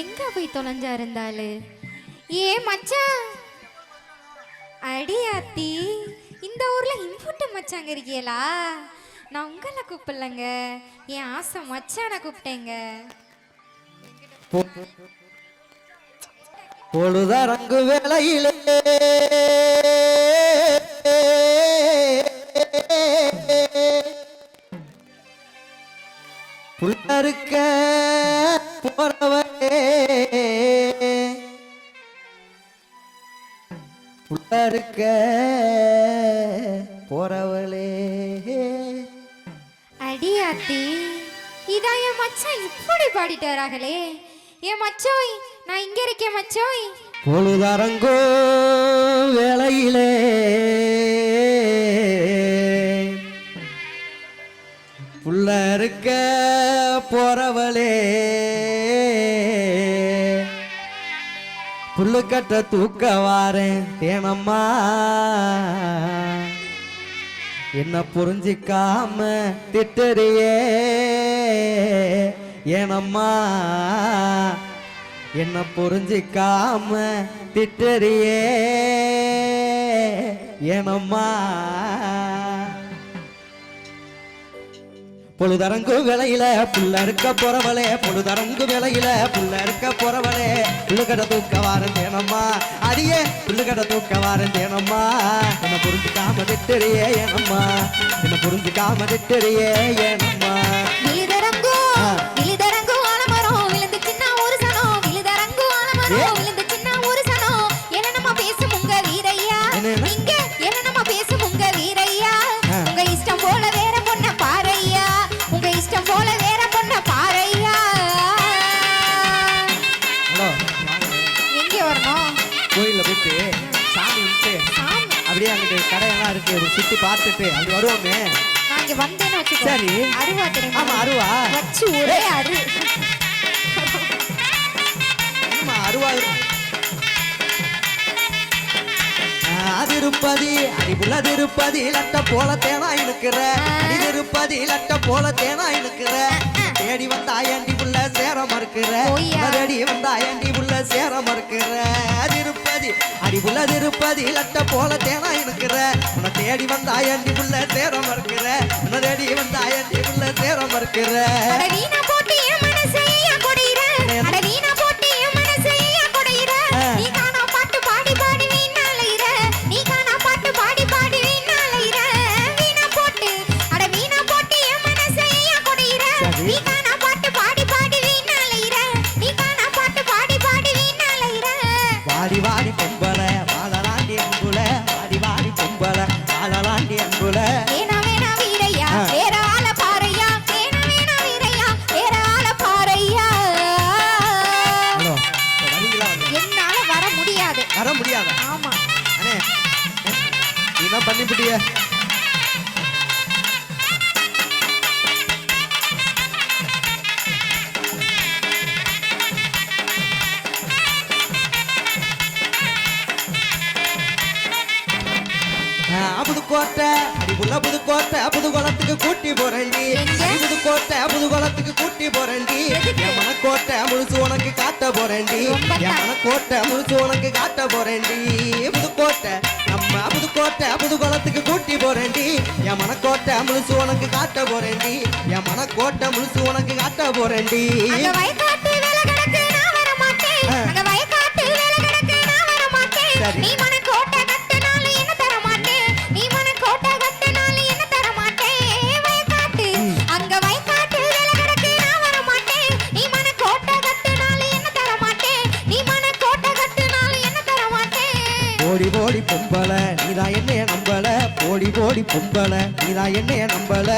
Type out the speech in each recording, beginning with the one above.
எங்க போய் தொலைஞ்சா இருந்தாளு? ஏ மச்சான் அடியாத்தி இந்த ஊர்ல இம்புட்டு மச்சாங்க இருக்கீங்களா நான் உங்களை கூப்பிடலங்க. என் ஆசை மச்சான கூப்பிட்டேங்க. பொழுதரங்கு வேலையிலே புள்ளருக்க போறவரே. புள்ளருக்க போறவளே. அடியாத்தி இதான் என் மச்சான் இப்படி பாடிட்டு வராங்களே என் மச்சோய் நான் இங்க இருக்கேன் மச்சோய். பொழுதரங்கோ வேளையிலே. புல்லுக்கட்ட தூக்க வாரேன். தேனம்மா என்ன புரிஞ்சிக்காம திட்டறியே? ஏனம்மா? என்ன புரிஞ்சிக்காம திட்டறியே? ஏனம்மா? பொழுதரங்கு விலையில புள்ள இருக்க போறவளே பொழுதரங்கு விலையில புள்ள இருக்க போறவளே. புள்ளுக்கடை தூக்க வாரந்தேனம்மா அடியே புள்ளுக்கடை தூக்க வாரந்தேனம்மா. என்ன புரிஞ்சுக்காம திட்டறியே ஏனம்மா என்ன புரிஞ்சுக்காம திட்டறியே ஏனம்மா சுத்தி பார்த்துட்டு அப்படி வருவோமே நான் இங்க வந்தேன்னு வச்சுக்கோ. சரி. அருவா தெரியுமா? ஆமா அருவா. வச்சு ஒரே அரு. ஆமா அருவா அதிருப்பதி அடிபுள்ள திருப்பதி லட்ட போல தேனா இழுக்கிற. அடி திருப்பதி லட்ட போல தேனா இழுக்கிற. தேடி வந்தா ஏண்டி புள்ள சேர மறுக்கிற. தேடி வந்தா ஏண்டி புள்ள சேர மறுக்கிற. அடி உள்ளது திருப்பதி லட்ட போல தேனா இருக்கிற உன்னை தேடி வந்தா ஏண்டி உள்ள தேரம் இருக்கிற உன்னை தேடி வந்தா ஏண்டி உள்ள தேரம் இருக்கிற ஐயா புதுக்கோட்டை புதுக்கோட்டை புதுக்கோட்டை புதுகுளத்துக்கு கூட்டி? அடி புதுக்கோட்டை புதுகுளத்துக்கு கூட்டி? என் மனக்கோட்டை முழுசு உனக்கு காட்ட போறேன்டி. மனக்கோட்டை முழுசு உனக்கு காட்ட போறேன்டி. புதுக்கோட்டை நம்ம புதுக்கோட்டை புதுகுளத்துக்கு கூட்டி போறேன்டி. என் மனக்கோட்டை முழுசு உனக்கு காட்ட போறேன்டி. என் மனக்கோட்டை முழுசு உனக்கு காட்ட போறேன்டி. அங்க கோடி ஓடி பொம்பளை நீதான் என்னைய நம்பல.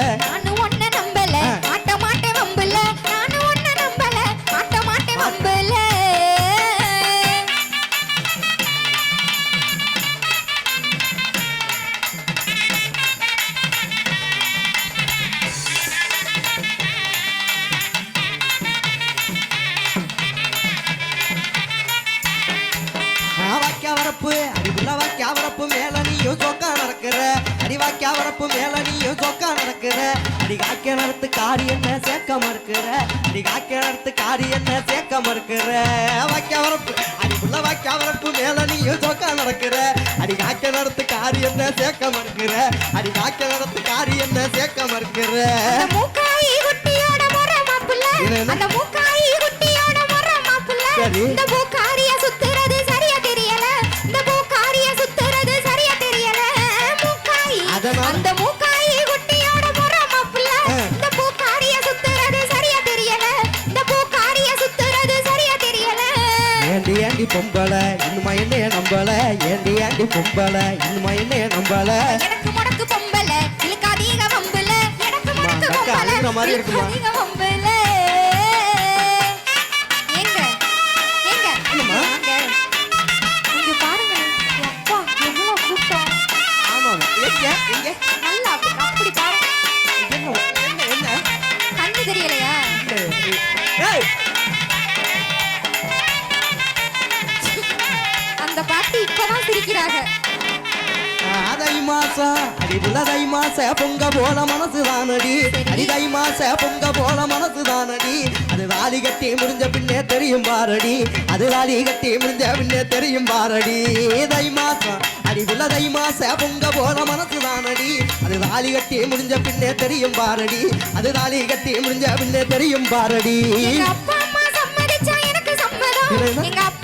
வாக்கியா வரப்பு மேல நீயும் சொக்கா நடக்கிற? அடி காக்க நடத்து காரி என்ன சேர்க்க மறுக்கிற? அடி காக்க நடத்து காரி என்ன சேர்க்க மறுக்கிற? வைக்க வரப்பு அடி புள்ள வைக்க வரப்பு மேல நீயும் சொக்கா நடக்கிற. அடி காக்க நடத்து காரி என்ன சேர்க்க மறுக்கிற? அடி காக்க நடத்து காரி என்ன சேர்க்க மறுக்கிற? மூக்காயி குட்டியோட முறை மாப்பிள்ள? அந்த மூக்காயி குட்டியோட முறை மாப்பிள்ள. இந்த பூக்காரிய பொம்பளை இன்னுமா என்னைய நம்பல? ஏண்டி ஏண்டி பொம்பளை இன்னுமா என்னைய நம்பல? எனக்கு முடக்கு பொம்பல இழுக்காதீக வம்புல. எனக்கு முடக்கு அழுகுற மாதிரி இருக்குமா? அதை மாசம் அடிபுள்ள தை மாச பொங்க போல மனசு தானடி அடி தை மாச பொங்க போல மனசு தானடி அது தாலி கட்டி முடிஞ்ச பின்னே தெரியும் பாரடி. அது தாலி கட்டி முடிஞ்ச பின்னே தெரியும் பாரடி. தை மாசம் அடிபுள்ள தை மாச பொங்க போல மனசு தானடி அது தாலி கட்டி முடிஞ்ச பின்னே தெரியும் பாரடி. அது தாலி கட்டி முடிஞ்ச பின்னே தெரியும் பாரடி. எங்க அப்பா அம்மா சம்மதிச்சா எனக்கு சம்மதம். என்னது? எங்க அப்பா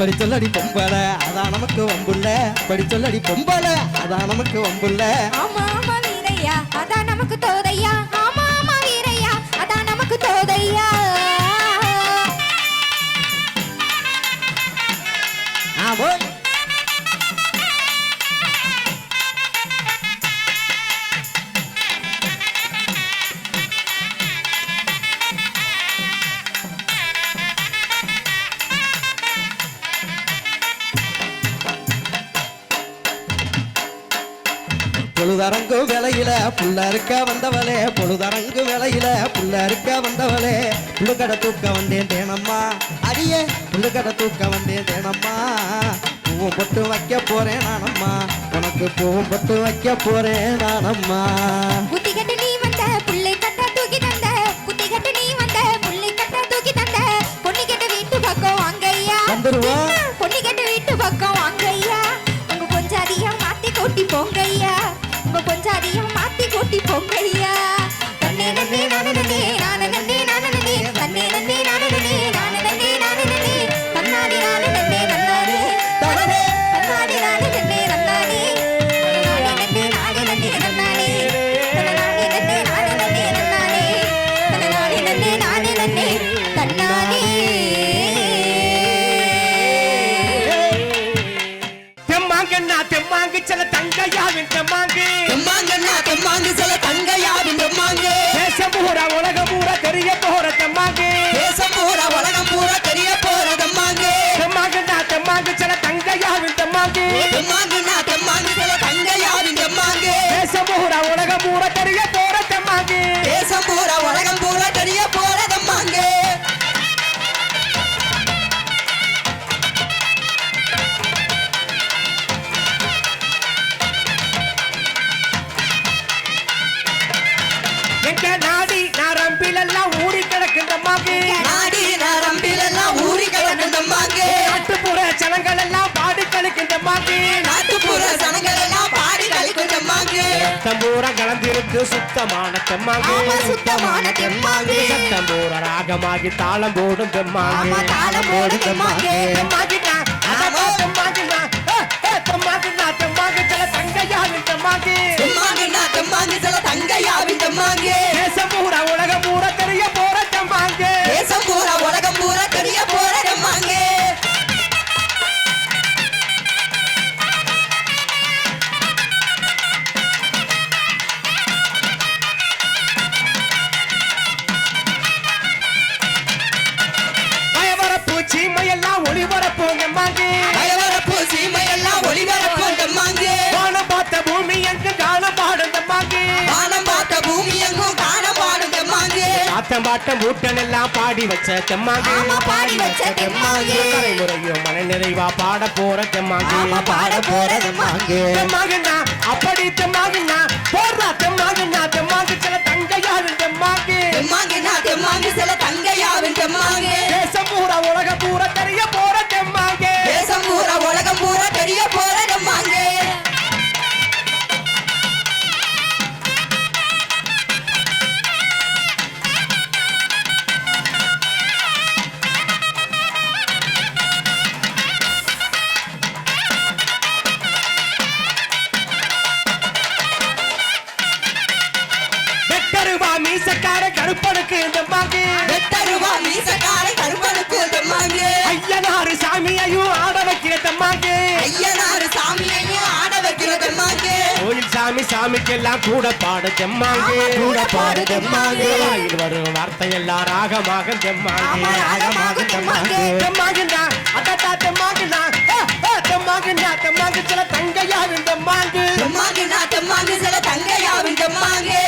அப்படி சொல்லடி பொம்பல அதான் நமக்கு வம்புள்ள அப்படி சொல்லடி பொம்பல அதான் நமக்கு வம்புள்ள ஆமா ஆமா வீரையா அதான் நமக்கு தோதையா. பொழுதரங்கு விலையில புள்ள இருக்க வந்தவளே பொழுதரங்கு விலையில புள்ள இருக்க வந்தவளே. புழுக்கடை தூக்க வந்தேன் தேனம்மா. அடியே புழுக்கடை தூக்க வந்தேன் தேனம்மா. பூவும் பொட்டு வைக்க போறேன் நானம்மா. உனக்கு பூவும் பொட்டு வைக்க போறேன் நானம்மா. பொண்ணு கட்ட வீட்டு பக்கம் வந்துருவோம். பொண்ணு கட்ட வீட்டு பக்கம் வாங்கய்யா. உங்க கொஞ்சம் அதிகம் மாத்தி கூட்டி உங்க கொஞ்சம் மாத்தி கூட்டி போங்கய்யா. தன்னே நன்னே நானே நானே நானே தன்னே நன்னே நானே நானே நானே நானே நன்னே நன்னாரே நானே நன்னே நன்னாரே தெம்மாங்கண்ணா தெம்மாங்கு சில தங்கையாவின் தெம்மாங்கு தெம்மாங்கண்ணா தெம்மாங்கு சில தங்க நாடி நரம்பிலெல்லாம் ஊறி கிடக்கும் தெம்மாங்கு நாடி நரம்பிலெல்லாம் ஊறி கிடக்கும் தெம்மாங்கு நாட்டுப்புற ஜனங்கள் எல்லாம் பாடி கழிக்கும் தெம்மாங்கு நாட்டுப்புற சனங்கள் எல்லாம் பாடி கழிக்கும் தெம்மாங்கு ரத்தம் பூரா கலந்திருக்கு சுத்தமான தெம்மாங்கு சுத்தமான தெம்மாங்கு. சத்தம் பூரா ராகமாகி தாளம் போடும் தெம்மாங்கு தாளம் போடும் தெம்மாங்கு. தெம்மாங்குண்ணா, ஆமா. ஒளிபரப்பும் எம்மாங்கு அயவரப்பு சீமையெல்லாம் ஒளிபரப்பும் எம்மாங்கு வானம் பார்த்த பூமி எங்கும் காலம் பாடும் எம்மாங்கு வானம் பார்த்த பூமி எங்கும் காலம் பாடும் எம்மாங்கு ஆத்தம் பாட்டம் ஊட்டன் எல்லாம் பாடி வச்ச தெம்மாங்கு பாடி வச்ச தெம்மாங்கு கரைமுறையும் மன நிறைவா பாட போற தெம்மாங்கு பாட போற தெம்மாங்கு தெம்மாங்குன்னா அப்படி தெம்மாங்குன்னா சாமிக்கெல்லாம் கூட பாடு தெம்மாங்கு. கூட பாடு தெம்மாங்கு. வாயில் வரும் வார்த்தையெல்லாம் ராகமாக தெம்மாங்கு. ராகமாக தெம்மாங்கு. தெம்மாங்குண்டா அட்டா தெம்மாங்குண்டா தெம்மாங்குண்டா தெம்மாங்கு சில தங்கையாவின் தெம்மாங்கு. தெம்மாங்குனா தெம்மாங்கு சில தங்கையாவின் தெம்மாங்கு.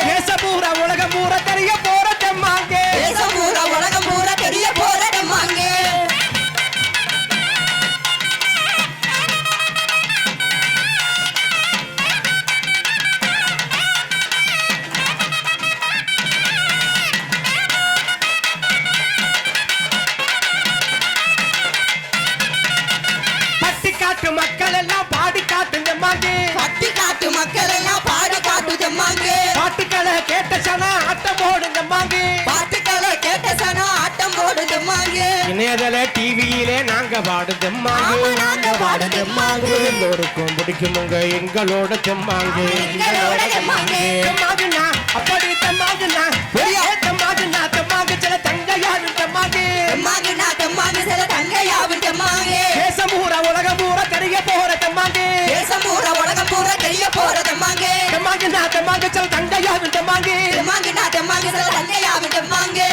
இணையதள டிவியிலே நாங்க பாடு தெம்மாங்கு ஆமா, நாங்க பாடு தெம்மாங்கு. எல்லோருக்கும் பிடிக்குமுங்க எங்களோட தெம்மாங்கு எங்களோட தெம்மாங்கு. தெம்மாங்குன்னா அப்படி தெம்மாங்குன்னா பெரிய. தெம்மாங்குன்னா தெம்மாங்கு சில தங்கையாவின் தெம்மாங்கு தெம்மாங்குனா தெம்மாங்கு சில தங்கையாவின் தெம்மாங்கு தேசம் பூரா உலகம் பூரா தெரிய போற தெம்மாங்கு தேசம் பூரா உலகம் பூரா தெரிய போற தெம்மாங்கு தெம்மாங்குன்னா தெம்மாங்கு சில தங்கையாவின் தெம்மாங்கு தெம்மாங்கு